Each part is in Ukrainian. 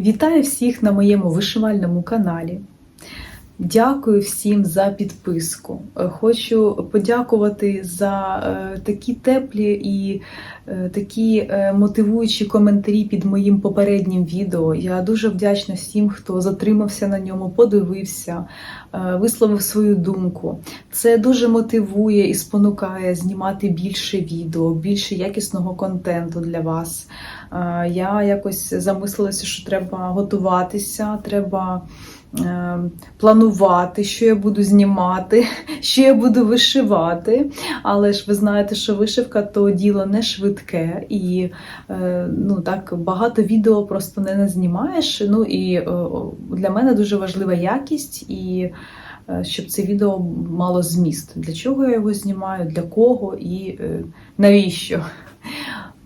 Вітаю всіх на моєму вишивальному каналі. Дякую всім за підписку. Е, Хочу подякувати за е, такі теплі і е, такі мотивуючі коментарі під моїм попереднім відео. Я дуже вдячна всім, хто затримався на ньому, подивився, висловив свою думку. Це дуже мотивує і спонукає знімати більше відео, більше якісного контенту для вас. Я якось замислилася, що треба готуватися, треба планувати, що я буду знімати, що я буду вишивати. Але ж ви знаєте, що вишивка то діло не швидке, і е, ну так багато відео просто не знімаєш. Ну і е, для мене дуже важлива якість і. е, Щоб це відео мало зміст. Для чого я його знімаю, для кого і навіщо?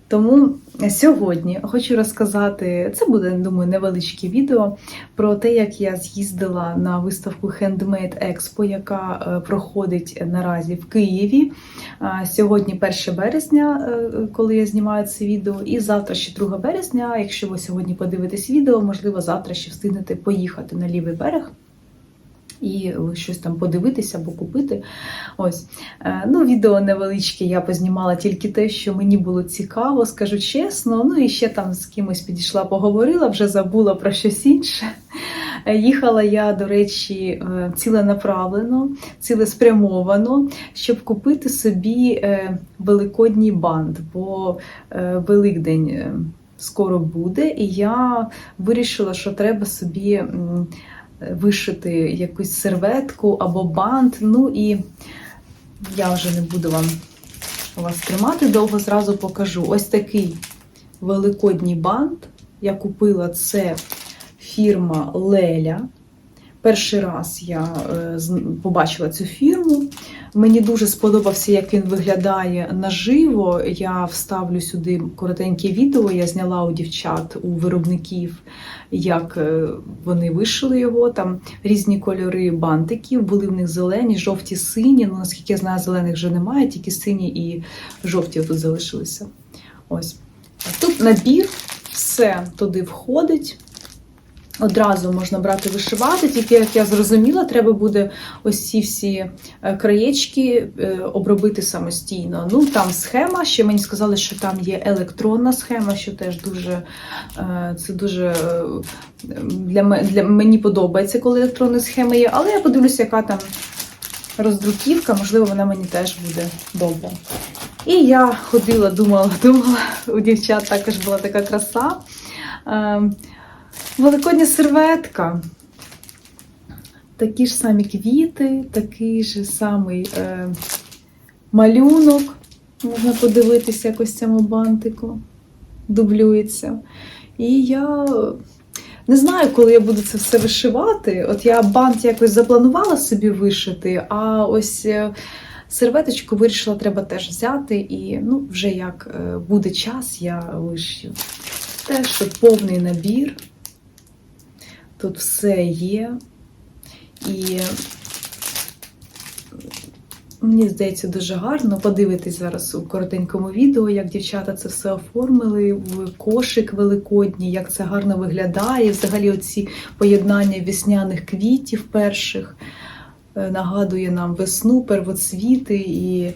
Тому сьогодні хочу розказати, це буде, думаю, невеличке відео про те, як я з'їздила на виставку Handmade Expo, яка е, проходить наразі в Києві. Сьогодні 1 березня, е, коли я знімаю це відео, і завтра ще 2 березня. Якщо ви сьогодні подивитесь відео, можливо, завтра ще встигнете поїхати на лівий берег. І щось там подивитися або купити. Ось. Е, Ну, відео невеличке, я познімала тільки те, що мені було цікаво, скажу чесно. Ну і ще там з кимось підійшла, поговорила, вже забула про щось інше. Їхала я, до речі, е, ціленаправлено, цілеспрямовано, щоб купити собі е, великодній бант, бо Великдень скоро буде, і я вирішила, що треба собі. М, вишити якусь серветку або бант. Ну і я вже не буду вам вас тримати довго, зразу покажу. Ось такий великодній бант. Я купила це фірма Леля. Перший раз я е, побачила цю фірму. Мені дуже сподобався, як він виглядає наживо. Я вставлю сюди коротеньке відео. Я зняла у дівчат, у виробників, як е, вони вишили його. Там різні кольори бантиків, були в них зелені, жовті, сині. Ну, наскільки я знаю, зелених вже немає, тільки сині і жовті тут залишилися. Ось. Тут набір, все туди входить. Одразу можна брати вишивати, тільки як я зрозуміла, треба буде ось ці всі е, краєчки е, обробити самостійно. Ну там схема. Ще мені сказали, що там є електронна схема, що теж дуже е, це дуже для для мені подобається, коли електронна схема є. Але я подивлюся, яка там роздруківка, можливо, вона мені теж буде добра. І я ходила, думала, думала, у дівчат також була така краса. Великодня серветка. Такі ж самі квіти, такий же самий е, малюнок. Можна подивитися якось цьому бантику. Дублюється. І я не знаю, коли я буду це все вишивати. От я бант якось запланувала собі вишити, а ось е, серветочку вирішила, треба теж взяти. І ну, вже як е, буде час, я вишью. Теж повний набір. Тут все є. І мені здається, дуже гарно подивитись зараз у коротенькому відео, як дівчата це все оформили в кошик великодній, як це гарно виглядає. Взагалі, оці поєднання весняних квітів перших е, нагадує нам весну, первоцвіти, і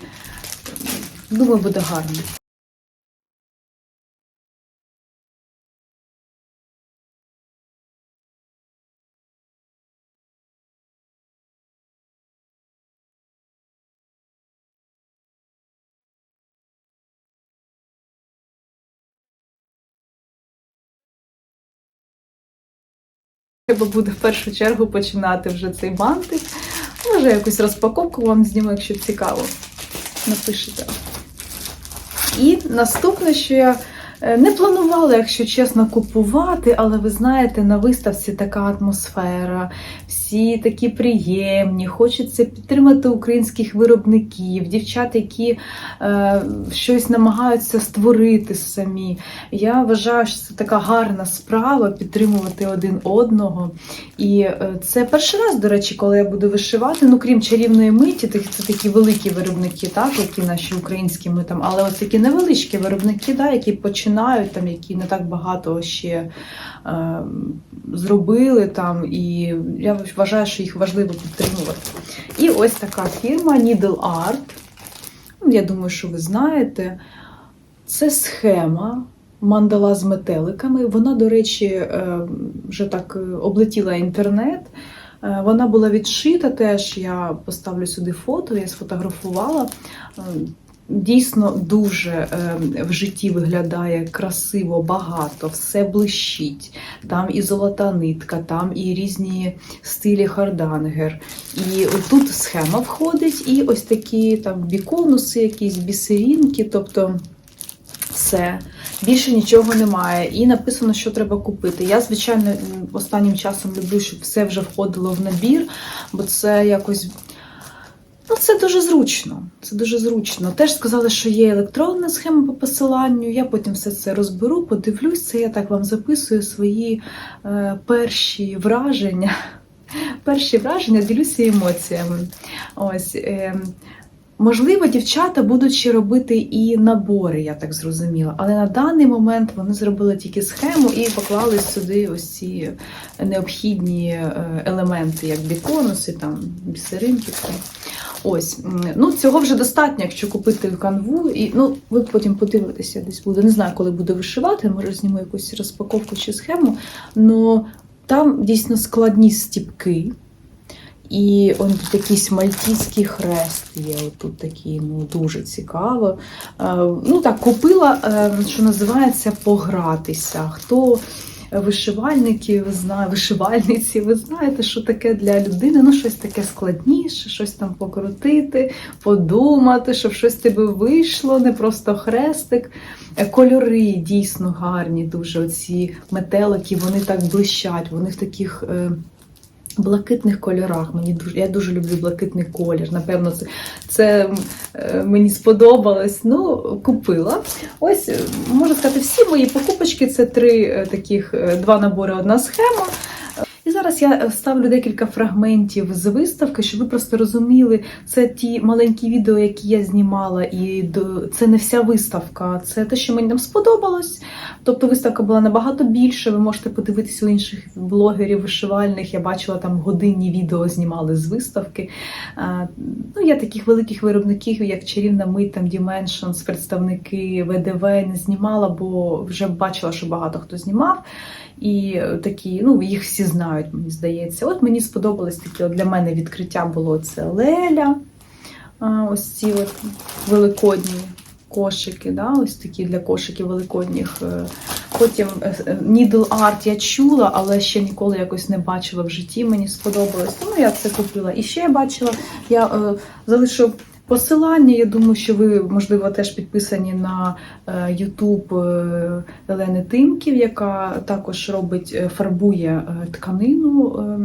думаю, буде гарно. Треба буде в першу чергу починати вже цей бантик. Може, якусь розпаковку вам зніму, якщо цікаво. Напишете. І наступне, що я е, не планувала, якщо чесно, купувати, але ви знаєте, на виставці така атмосфера, всі такі приємні, хочеться підтримати українських виробників, дівчат, які е, щось намагаються створити самі. Я вважаю, що це така гарна справа підтримувати один одного. І е, це перший раз, до речі, коли я буду вишивати. Ну, крім чарівної миті, це такі великі виробники, так, які наші українські ми там, але ось такі невеличкі виробники, да, які починають. там які не так багато ще е, зробили там, і я вважаю, що їх важливо підтримувати. І ось така фірма Needle Art. Ну, Я думаю, що ви знаєте. Це схема мандала з метеликами. Вона, до речі, е, вже так е, облетіла інтернет. Е, Вона була відшита теж. Я поставлю сюди фото, я сфотографувала. Дійсно дуже е, в житті виглядає красиво, багато, все блищить. Там і золота нитка, там і різні стилі хардангер. І тут схема входить, і ось такі там біконуси, якісь бісерінки, тобто все. Більше нічого немає. І написано, що треба купити. Я, звичайно, останнім часом люблю, щоб все вже входило в набір, бо це якось. Ну, це дуже зручно. Це дуже зручно. Теж сказали, що є електронна схема по посиланню. Я потім все це розберу, подивлюсь. Це я так вам записую свої е, перші враження. Перші враження ділюся емоціями. Ось. Е, Можливо, дівчата будуть ще робити і набори, я так зрозуміла. Але на даний момент вони зробили тільки схему і поклали сюди ось ці необхідні е, елементи, як біконуси, там бісеринки. Все. Ось, ну цього вже достатньо, якщо купити канву, і ну ви потім подивитеся, десь буде. Не знаю, коли буду вишивати, може зніму якусь розпаковку чи схему. Но там дійсно складні стіпки. І он тут якийсь мальтійський хрест є. Отут такий, ну дуже цікаво. Е, Ну так, купила, е, що називається, погратися. Хто вишивальники, знаю, вишивальниці, ви знаєте, що таке для людини, ну щось таке складніше, щось там покрутити, подумати, щоб щось тебе вийшло, не просто хрестик. Е, Кольори дійсно гарні, дуже оці метелики, вони так блищать, вони в таких. Блакитних кольорах. Мені дуже я дуже люблю блакитний колір. Напевно, це, це е, мені сподобалось. Ну, купила. Ось е, можу сказати, всі мої покупочки це три е, таких два набори, одна схема. Зараз я е, ставлю декілька фрагментів з виставки, щоб ви просто розуміли, це ті маленькі відео, які я знімала, і це не вся виставка, це те, що мені там сподобалось. Тобто виставка була набагато більше. Ви можете подивитися у інших блогерів вишивальних. Я бачила там годинні відео знімали з виставки. Ну, я таких великих виробників, як Чарівна Мить, там Dimensions, представники ВДВ не знімала, бо вже бачила, що багато хто знімав. І е, такі, ну їх всі знають, мені здається. От мені сподобалось таке. От для мене відкриття було це Леля. Ось ці от великодні кошики, да, ось такі для кошиків великодніх. Е, Потім е, Needle Art я чула, але ще ніколи якось не бачила в житті. Мені сподобалось. Тому я це купила. І ще я бачила, я е, залишу посилання. Я думаю, що ви, можливо, теж підписані на Ютуб YouTube е, Елени Тимків, яка також робить, е, фарбує е, тканину. Е,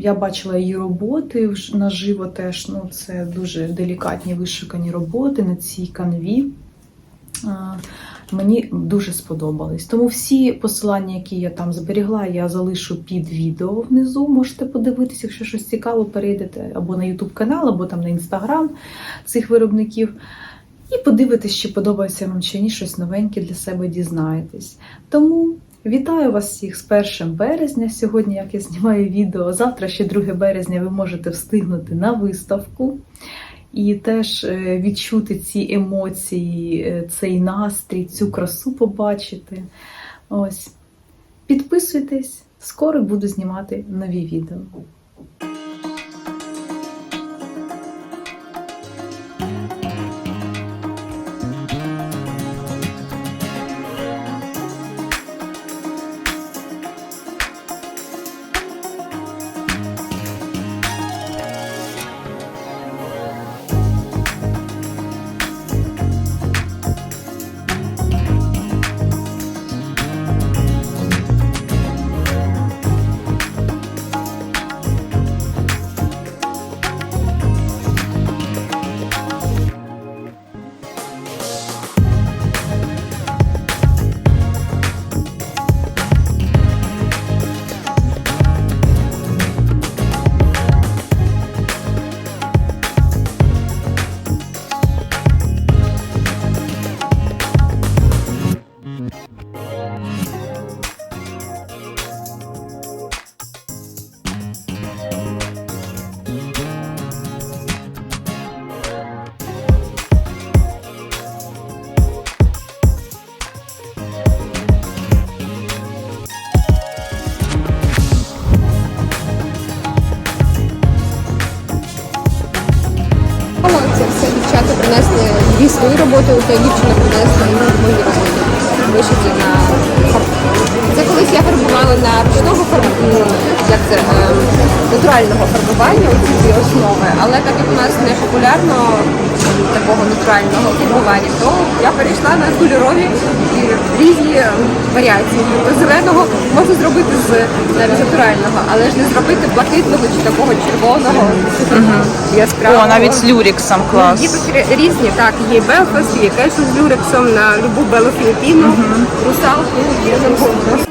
я бачила її роботи наживо теж. Ну, це дуже делікатні вишукані роботи на цій канві. Мені дуже сподобались. Тому всі посилання, які я там зберігла, я залишу під відео внизу. Можете подивитися, якщо щось цікаво, перейдете або на YouTube канал, або там на інстаграм цих виробників. І подивитесь, чи подобається вам чи ні, щось новеньке для себе дізнаєтесь. Тому вітаю вас всіх з 1 березня. Сьогодні, як я знімаю відео, завтра ще 2 березня ви можете встигнути на виставку і теж е, відчути ці емоції, е, цей настрій, цю красу побачити. Ось. Підписуйтесь, скоро буду знімати нові відео. Принесли свою свої роботи, то дівчина принесла і мої роботи. Вишиті на. Це колись я фарбувала на ручного фарбування, ну, як це, е, натурального фарбування, дві основи. Але так як у нас не популярно такого натурального фарбування, то я перейшла на кольорові і різні е, варіації. Тобто зеленого можна зробити з навіть натурального, але ж не зробити блакитного чи такого червоного яскравого. О, навіть з люріксом клас. Є тут різні, так, є Белфас, є кешо з люрексом на любу белофіліпіну, русалку, є замовлення.